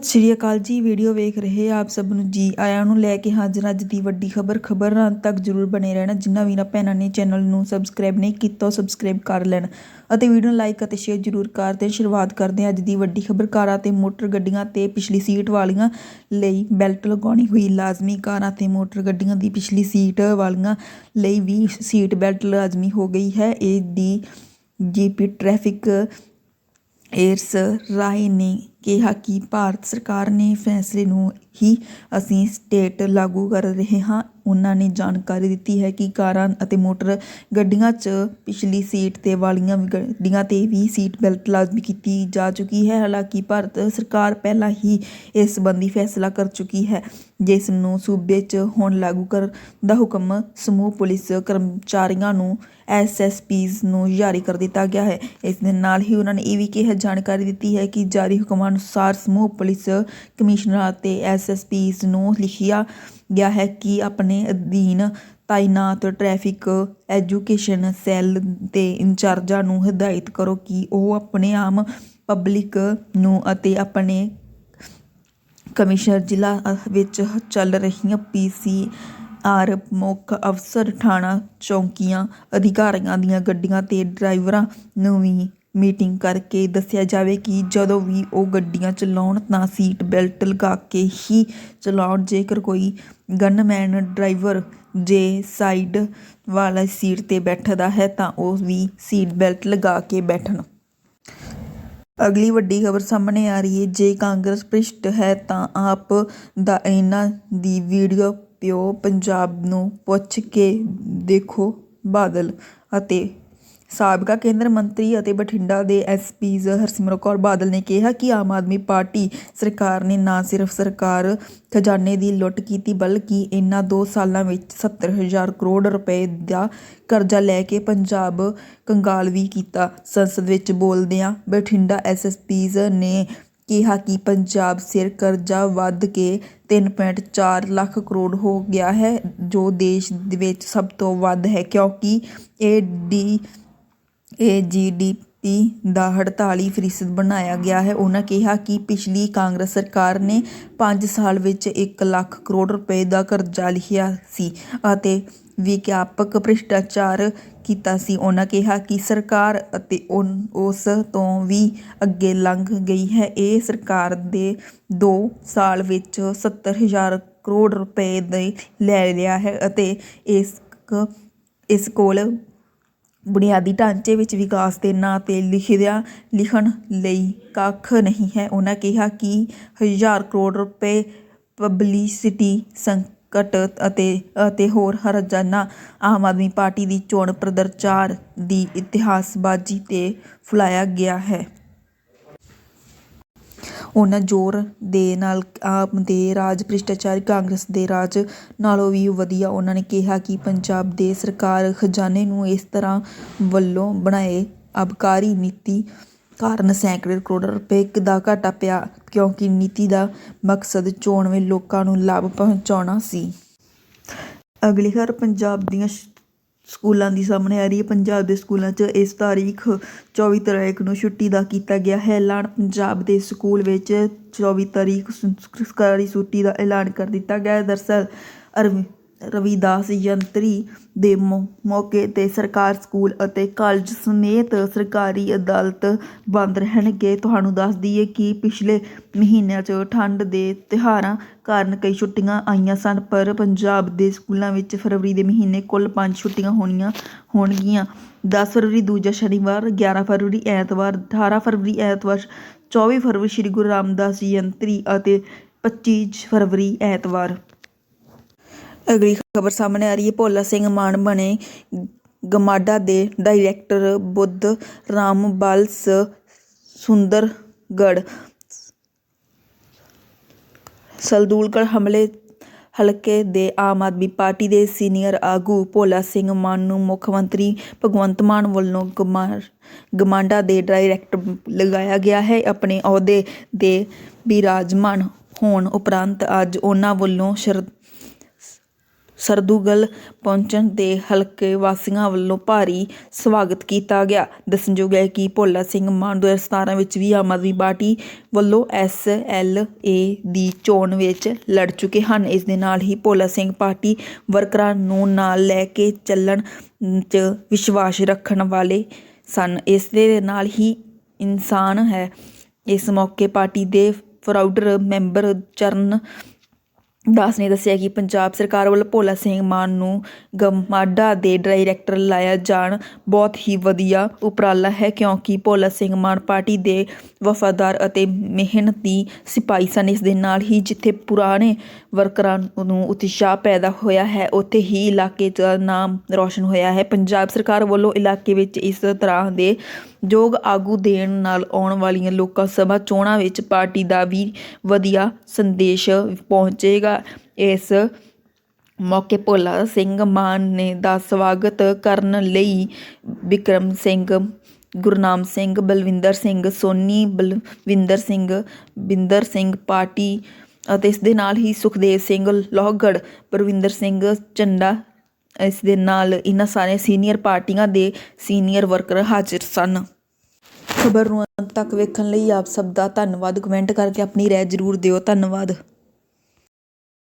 ਸਤਿ ਸ਼੍ਰੀ ਅਕਾਲ ਜੀ, ਵੀਡੀਓ ਵੇਖ ਰਹੇ ਆਪ ਸਭ ਨੂੰ ਜੀ। ਆਇਆਂ ਨੂੰ ਲੈ ਕੇ ਹਾਜ਼ਰ ਅੱਜ ਦੀ ਵੱਡੀ ਖਬਰ। ਖਬਰ ਅੰਤ ਤੱਕ ਜਰੂਰ ਬਣੇ ਰਹਿਣਾ। ਜਿਨ੍ਹਾਂ ਵੀਰਾਂ ਭੈਣਾਂ ਨੇ ਚੈਨਲ ਨੂੰ ਸਬਸਕ੍ਰਾਈਬ ਨਹੀਂ ਕੀਤਾ, ਉਹ ਸਬਸਕ੍ਰਾਈਬ ਕਰ ਲੈਣ। ਅਤੇ ਵੀਡੀਓ ਨੂੰ ਲਾਈਕ ਅਤੇ ਸ਼ੇਅਰ ਜਰੂਰ ਕਰ ਦੇਣ। ਸ਼ੁਰੂਆਤ ਕਰਦੇ ਹਾਂ ਅੱਜ ਦੀ ਵੱਡੀ ਖਬਰ। ਕਾਰਾਂ ਤੇ ਮੋਟਰ ਗੱਡੀਆਂ ਤੇ ਪਿਛਲੀ ਸੀਟ ਵਾਲੀਆਂ ਲਈ ਬੈਲਟ ਲਗਾਉਣੀ ਹੋਈ ਲਾਜ਼ਮੀ ਕਾਰਾਂ ਤੇ ਮੋਟਰ ਗੱਡੀਆਂ ਦੀ ਪਿਛਲੀ ਸੀਟ ਵਾਲੀਆਂ ਲਈ ਵੀ ਸੀਟ ਬੈਲਟ ਲਾਜ਼ਮੀ ਹੋ ਗਈ ਹੈ। ਇਹ ਦੀ ਜੀਪੀ ਟ੍ਰੈਫਿਕ, ਏਅਰਸ ਰਾਏ ਨੇ ਕਿਹਾ ਕਿ ਭਾਰਤ ਸਰਕਾਰ ਨੇ ਫੈਸਲੇ ਨੂੰ ਹੀ ਅਸੀਂ ਸਟੇਟ ਲਾਗੂ ਕਰ ਰਹੇ ਹਾਂ। ਉਹਨਾਂ ਨੇ ਜਾਣਕਾਰੀ ਦਿੱਤੀ ਹੈ ਕਿ ਕਾਰਾਂ ਅਤੇ ਮੋਟਰ ਗੱਡੀਆਂ 'ਚ ਪਿਛਲੀ ਸੀਟ ਤੇ ਵਾਲੀਆਂ ਗੱਡੀਆਂ ਤੇ ਵੀ ਸੀਟ ਬੈਲਟ ਲਾਜ਼ਮੀ ਕੀਤੀ ਜਾ ਚੁੱਕੀ ਹੈ। ਹਾਲਾਂਕਿ ਭਾਰਤ ਸਰਕਾਰ ਪਹਿਲਾਂ ਹੀ ਇਸ ਸੰਬੰਧੀ ਫੈਸਲਾ ਕਰ ਚੁੱਕੀ ਹੈ, ਜਿਸ ਨੂੰ ਸੂਬੇ 'ਚ ਹੁਣ ਲਾਗੂ ਕਰਨ ਦਾ ਹੁਕਮ ਸਮੂਹ ਪੁਲਿਸ ਕਰਮਚਾਰੀਆਂ ਨੂੰ ਐਸਐਸਪੀਜ਼ ਨੂੰ ਜਾਰੀ ਕਰ ਦਿੱਤਾ ਗਿਆ ਹੈ। ਇਸ ਦੇ ਨਾਲ ਹੀ ਉਹਨਾਂ ਨੇ ਇਹ ਵੀ ਕਿਹਾ ਜਾਣਕਾਰੀ ਦਿੱਤੀ ਹੈ ਕਿ ਜਾਰੀ ਹੁਕਮਾਂ ਅਨੁਸਾਰ ਸਮੂਹ ਪੁਲਿਸ ਕਮਿਸ਼ਨਰਾਂ ਅਤੇ ਐਸ ਐਸਐਸਪੀਜ਼ ਨੂੰ ਲਿਖਿਆ ਗਿਆ ਹੈ ਕਿ ਆਪਣੇ ਅਧੀਨ ਤਾਇਨਾਤ ਟ੍ਰੈਫਿਕ ਐਜੂਕੇਸ਼ਨ ਸੈੱਲ ਦੇ ਇੰਚਾਰਜਾਂ ਨੂੰ ਹਦਾਇਤ ਕਰੋ ਕਿ ਉਹ ਆਪਣੇ ਆਮ ਪਬਲਿਕ ਨੂੰ ਅਤੇ ਆਪਣੇ ਕਮਿਸ਼ਨਰ ਜ਼ਿਲ੍ਹਾ ਵਿੱਚ ਚੱਲ ਰਹੀਆਂ ਪੀਸੀ ਆਰ ਮੁੱਖ ਅਫਸਰ ਥਾਣਾ ਚੌਂਕੀਆਂ ਅਧਿਕਾਰੀਆਂ ਦੀਆਂ ਗੱਡੀਆਂ ਤੇ ਡਰਾਈਵਰਾਂ ਨੂੰ ਵੀ ਮੀਟਿੰਗ ਕਰਕੇ ਦੱਸਿਆ ਜਾਵੇ ਕਿ ਜਦੋਂ ਵੀ ਉਹ ਗੱਡੀਆਂ ਚਲਾਉਣ ਤਾਂ ਸੀਟ ਬੈਲਟ ਲਗਾ ਕੇ ਹੀ ਚਲਾਉਣ। ਜੇਕਰ ਕੋਈ ਗਨਮੈਨ, ਡਰਾਈਵਰ ਜੇ ਸਾਈਡ ਵਾਲਾ ਸੀਟ ਤੇ ਬੈਠਦਾ ਹੈ ਤਾਂ ਉਹ ਵੀ ਸੀਟ ਬੈਲਟ ਲਗਾ ਕੇ ਬੈਠਣ। ਅਗਲੀ ਵੱਡੀ ਖਬਰ ਸਾਹਮਣੇ ਆ ਰਹੀ ਹੈ। ਜੇ ਕਾਂਗਰਸ ਭ੍ਰਿਸ਼ਟ ਹੈ ਤਾਂ ਆਪ ਦਾ ਇਹਨਾਂ ਦੀ ਵੀਡੀਓ ਪਿਓ ਪੰਜਾਬ ਨੂੰ ਪੁੱਛ ਕੇ ਦੇਖੋ ਬਾਦਲ ਅਤੇ ਸਾਬਕਾ ਕੇਂਦਰ ਮੰਤਰੀ ਅਤੇ ਬਠਿੰਡਾ ਦੇ ਐਸਪੀਜ਼ ਹਰਸਿਮਰਤ ਕੌਰ ਬਾਦਲ ਨੇ ਕਿਹਾ ਕਿ ਆਮ ਆਦਮੀ ਪਾਰਟੀ ਸਰਕਾਰ ਨੇ ਨਾ ਸਿਰਫ ਸਰਕਾਰ ਖਜ਼ਾਨੇ ਦੀ ਲੁੱਟ ਕੀਤੀ, ਬਲਕਿ ਇਨ੍ਹਾਂ 2 ਸਾਲਾਂ ਵਿੱਚ 70000 ਕਰੋੜ ਰੁਪਏ ਦਾ ਕਰਜ਼ਾ ਲੈ ਕੇ ਪੰਜਾਬ ਕੰਗਾਲ ਵੀ ਕੀਤਾ। ਸੰਸਦ ਵਿੱਚ ਬੋਲਦਿਆਂ ਬਠਿੰਡਾ ਐਸਐਸਪੀਜ਼ ਨੇ ਕਿਹਾ ਕਿ ਪੰਜਾਬ ਸਿਰ ਕਰਜ਼ਾ ਵੱਧ ਕੇ 3.4 ਲੱਖ ਕਰੋੜ ਹੋ ਗਿਆ ਹੈ, ਜੋ ਦੇਸ਼ ਦੇ ਵਿੱਚ ਸਭ ਤੋਂ ਵੱਧ ਹੈ, ਕਿਉਂਕਿ ਇਹ ਡੀ ਇਹ ਜੀਡੀਪੀ ਦਾ 48 ਫੀਸਦ ਬਣਾਇਆ ਗਿਆ ਹੈ। ਉਹਨਾਂ ਕਿਹਾ ਕਿ ਪਿਛਲੀ ਕਾਂਗਰਸ ਸਰਕਾਰ ਨੇ ਪੰਜ ਸਾਲ ਵਿੱਚ ਇੱਕ ਲੱਖ ਕਰੋੜ ਰੁਪਏ ਦਾ ਕਰਜ਼ਾ ਲਿਆ ਸੀ ਅਤੇ ਵਿਗਿਆਪਕ ਭ੍ਰਿਸ਼ਟਾਚਾਰ ਕੀਤਾ ਸੀ। ਉਹਨਾਂ ਕਿਹਾ ਕਿ ਸਰਕਾਰ ਅਤੇ ਉਨ- ਉਸ ਤੋਂ ਵੀ ਅੱਗੇ ਲੰਘ ਗਈ ਹੈ। ਇਹ ਸਰਕਾਰ ਦੇ 2 ਸਾਲ ਵਿੱਚ 70000 ਕਰੋੜ ਰੁਪਏ ਦੇ ਲੈ ਲਿਆ ਹੈ ਅਤੇ ਇਸ ਇਸ ਕੋਲ ਬੁਨਿਆਦੀ ਢਾਂਚੇ ਵਿੱਚ ਵਿਕਾਸ ਦੇ ਨਾਂ 'ਤੇ ਲਿਖਦਿਆਂ ਲਿਖਣ ਲਈ ਕੱਖ ਨਹੀਂ ਹੈ। ਉਹਨਾਂ ਕਿਹਾ ਕਿ ਹਜ਼ਾਰ ਕਰੋੜ ਰੁਪਏ ਪਬਲਿਸਿਟੀ ਸੰਕਟ ਅਤੇ ਅਤੇ ਹੋਰ ਹਰਜਾਨਾ ਆਮ ਆਦਮੀ ਪਾਰਟੀ ਦੀ ਚੋਣ ਪ੍ਰਚਾਰ ਦੀ ਇਤਿਹਾਸਬਾਜ਼ੀ 'ਤੇ ਫੁਲਾਇਆ ਗਿਆ ਹੈ। ਉਹਨਾਂ ਜ਼ੋਰ ਦੇ ਨਾਲ ਆਪ ਦੇ ਰਾਜ ਭ੍ਰਿਸ਼ਟਾਚਾਰੀ ਕਾਂਗਰਸ ਦੇ ਰਾਜ ਨਾਲੋਂ ਵੀ ਵਧੀਆ ਉਹਨਾਂ ਨੇ ਕਿਹਾ ਕਿ ਪੰਜਾਬ ਦੇ ਸਰਕਾਰ ਖਜ਼ਾਨੇ ਨੂੰ ਇਸ ਤਰ੍ਹਾਂ ਵੱਲੋਂ ਬਣਾਏ ਅਬਕਾਰੀ ਨੀਤੀ ਕਾਰਨ ਸੈਂਕੜੇ ਕਰੋੜ ਰੁਪਏ ਦਾ ਘਾਟਾ ਪਿਆ, ਕਿਉਂਕਿ ਨੀਤੀ ਦਾ ਮਕਸਦ ਚੋਣਵੇਂ ਲੋਕਾਂ ਨੂੰ ਲਾਭ ਪਹੁੰਚਾਉਣਾ ਸੀ। ਅਗਲੀ ਖਬਰ, ਪੰਜਾਬ ਦੀਆਂ ਸਕੂਲਾਂ ਦੀ ਸਾਹਮਣੇ ਆ ਰਹੀ ਹੈ। ਪੰਜਾਬ ਦੇ ਸਕੂਲਾਂ 'ਚ ਇਸ ਤਾਰੀਖ 24 ਤਾਰੀਖ ਨੂੰ ਛੁੱਟੀ ਦਾ ਕੀਤਾ ਗਿਆ ਹੈ ਐਲਾਨ। ਪੰਜਾਬ ਦੇ ਸਕੂਲ ਵਿੱਚ 24 ਤਾਰੀਖ ਸਰਕਾਰੀ ਛੁੱਟੀ ਦਾ ਐਲਾਨ ਕਰ ਦਿੱਤਾ ਗਿਆ ਹੈ। ਦਰਅਸਲ ਅਰਵਿ ਰਵਿਦਾਸ ਯੰਤਰੀ ਦੇ ਮੌ- ਮੌਕੇ ਤੇ ਸਰਕਾਰ, ਸਕੂਲ ਅਤੇ ਕਾਲਜ ਸਮੇਤ ਸਰਕਾਰੀ ਅਦਾਲਤ ਬੰਦ ਰਹਿਣਗੇ। ਤੁਹਾਨੂੰ ਦੱਸ ਦਈਏ ਕਿ ਪਿਛਲੇ ਮਹੀਨਿਆਂ 'ਚ ਠੰਡ ਦੇ ਤਿਉਹਾਰਾਂ ਕਾਰਨ ਕਈ ਛੁੱਟੀਆਂ ਆਈਆਂ ਸਨ, ਪਰ ਪੰਜਾਬ ਦੇ ਸਕੂਲਾਂ ਵਿੱਚ ਫਰਵਰੀ ਦੇ ਮਹੀਨੇ ਕੁੱਲ ਪੰਜ ਛੁੱਟੀਆਂ ਹੋਣੀਆਂ, ਹੋਣਗੀਆਂ। 10 ਫਰਵਰੀ, ਦੂਜਾ ਸ਼ਨੀਵਾਰ 11 ਫਰਵਰੀ, ਐਤਵਾਰ 18 ਫਰਵਰੀ, ਐਤਵਾਰ 24 ਫਰਵਰੀ, ਸ੍ਰੀ ਗੁਰੂ ਰਾਮਦਾਸ ਜਯੰਤੀ ਅਤੇ 25 ਫਰਵਰੀ, ਐਤਵਾਰ। ਅਗਲੀ ਖਬਰ ਸਾਹਮਣੇ ਆ ਰਹੀ ਹੈ। ਭੋਲਾ ਸਿੰਘ ਮਾਨ ਬਣੇ ਗਮਾਡਾ ਦੇ ਡਾਇਰੈਕਟਰ ਬੁੱਧ ਰਾਮ ਬਲਸ ਸੁੰਦਰਗੜ੍ਹ। ਸਲਦੂਲਗੜ ਹਮਲੇ, ਹਲਕੇ ਦੇ ਆਮ ਆਦਮੀ ਪਾਰਟੀ ਦੇ ਸੀਨੀਅਰ ਆਗੂ ਭੋਲਾ ਸਿੰਘ ਮਾਨ ਨੂੰ ਮੁੱਖ ਮੰਤਰੀ ਭਗਵੰਤ ਮਾਨ ਵੱਲੋਂ ਗਮਾ- ਗਮਾਡਾ ਦੇ ਡਾਇਰੈਕਟਰ ਲਗਾਇਆ ਗਿਆ ਹੈ। ਆਪਣੇ ਅਹੁਦੇ ਦੇ ਬਿਰਾਜਮਾਨ ਹੋਣ ਉਪਰੰਤ ਅੱਜ ਉਹਨਾਂ ਵੱਲੋਂ ਸ਼ਰ ਸਰਦੂਗਲ ਪਹੁੰਚਣ ਤੇ ਹਲਕੇ ਵਾਸੀਆਂ ਵੱਲੋਂ ਭਾਰੀ ਸਵਾਗਤ ਕੀਤਾ ਗਿਆ। ਦੱਸਣਯੋਗ ਹੈ ਕਿ ਭੋਲਾ ਸਿੰਘ ਮਾਨ 2017 ਵਿੱਚ ਵੀ ਆਮ ਆਦਮੀ ਪਾਰਟੀ ਵੱਲੋਂ ਐਸ ਐਲ ਏ ਦੀ ਚੋਣ ਵਿੱਚ ਲੜ ਚੁੱਕੇ ਹਨ। ਇਸ ਦੇ ਨਾਲ ਹੀ ਭੋਲਾ ਸਿੰਘ ਪਾਰਟੀ ਵਰਕਰਾਂ ਨੂੰ ਨਾਲ ਲੈ ਕੇ ਚੱਲਣ 'ਚ ਵਿਸ਼ਵਾਸ ਰੱਖਣ ਵਾਲੇ ਸਨ। ਇਸ ਦੇ ਨਾਲ ਹੀ ਇਨਸਾਨ ਹੈ। ਇਸ ਮੌਕੇ ਪਾਰਟੀ ਦੇ ਫਰਾਊਡਰ ਮੈਂਬਰ ਚਰਨ ਦਾਸ ਨੇ ਦੱਸਿਆ ਕਿ ਪੰਜਾਬ ਸਰਕਾਰ ਵੱਲੋਂ ਭੋਲਾ ਸਿੰਘ ਮਾਨ ਨੂੰ ਗਮਾਡਾ ਦੇ ਡਾਇਰੈਕਟਰ ਲਾਇਆ ਜਾਣ। ਬਹੁਤ ਹੀ ਵਧੀਆ ਉਪਰਾਲਾ ਹੈ ਕਿਉਂਕਿ ਭੋਲਾ ਸਿੰਘ ਮਾਨ ਪਾਰਟੀ ਦੇ ਵਫਾਦਾਰ ਅਤੇ ਮਿਹਨਤੀ ਸਿਪਾਹੀ ਸਨ। ਇਸ ਦੇ ਨਾਲ ਹੀ ਜਿੱਥੇ ਪੁਰਾਣੇ ਵਰਕਰਾਂ ਨੂੰ ਉਤਸ਼ਾਹ ਪੈਦਾ ਹੋਇਆ ਹੈ, ਉੱਥੇ ਹੀ ਇਲਾਕੇ ਦਾ ਨਾਮ ਰੌਸ਼ਨ ਹੋਇਆ ਹੈ। ਪੰਜਾਬ ਸਰਕਾਰ ਵੱਲੋਂ ਇਲਾਕੇ ਵਿੱਚ ਇਸ ਤਰ੍ਹਾਂ ਦੇ ਯੋਗ ਆਗੂ ਦੇਣ ਨਾਲ ਆਉਣ ਵਾਲੀਆਂ ਲੋਕਾਂ ਸਭਾ ਚੋਣਾਂ ਵਿੱਚ ਪਾਰਟੀ ਦਾ ਵੀ ਵਧੀਆ ਸੰਦੇਸ਼ ਪਹੁੰਚੇਗਾ। ਇਸ ਮੌਕੇ ਭੋਲਾ ਸਿੰਘ ਮਾਨ ਨੇ ਦਾ ਸਵਾਗਤ ਕਰਨ ਲਈ ਵਿਕਰਮ ਸਿੰਘ, ਗੁਰਨਾਮ ਸਿੰਘ, ਬਲਵਿੰਦਰ ਸਿੰਘ, ਸੋਨੀ ਬਲਵਿੰਦਰ ਸਿੰਘ, ਬਿੰਦਰ ਸਿੰਘ ਪਾਟੀ ਅਤੇ ਇਸ ਦੇ ਨਾਲ ਹੀ ਸੁਖਦੇਵ ਸਿੰਘ ਲੋਹਗੜ ਪ੍ਰਵਿੰਦਰ ਸਿੰਘ ਝੰਡਾ, ਇਸ ਦੇ ਨਾਲ ਇਹਨਾਂ ਸਾਰੇ ਸੀਨੀਅਰ ਪਾਰਟੀਆਂ ਦੇ ਸੀਨੀਅਰ ਵਰਕਰ ਹਾਜ਼ਰ ਸਨ। ਖਬਰ ਨੂੰ ਅੰਤ ਤੱਕ ਵੇਖਣ ਲਈ ਆਪ ਸਭ ਦਾ ਧੰਨਵਾਦ। ਕਮੈਂਟ ਕਰਕੇ ਆਪਣੀ ਰਾਏ ਜ਼ਰੂਰ ਦਿਓ। ਧੰਨਵਾਦ।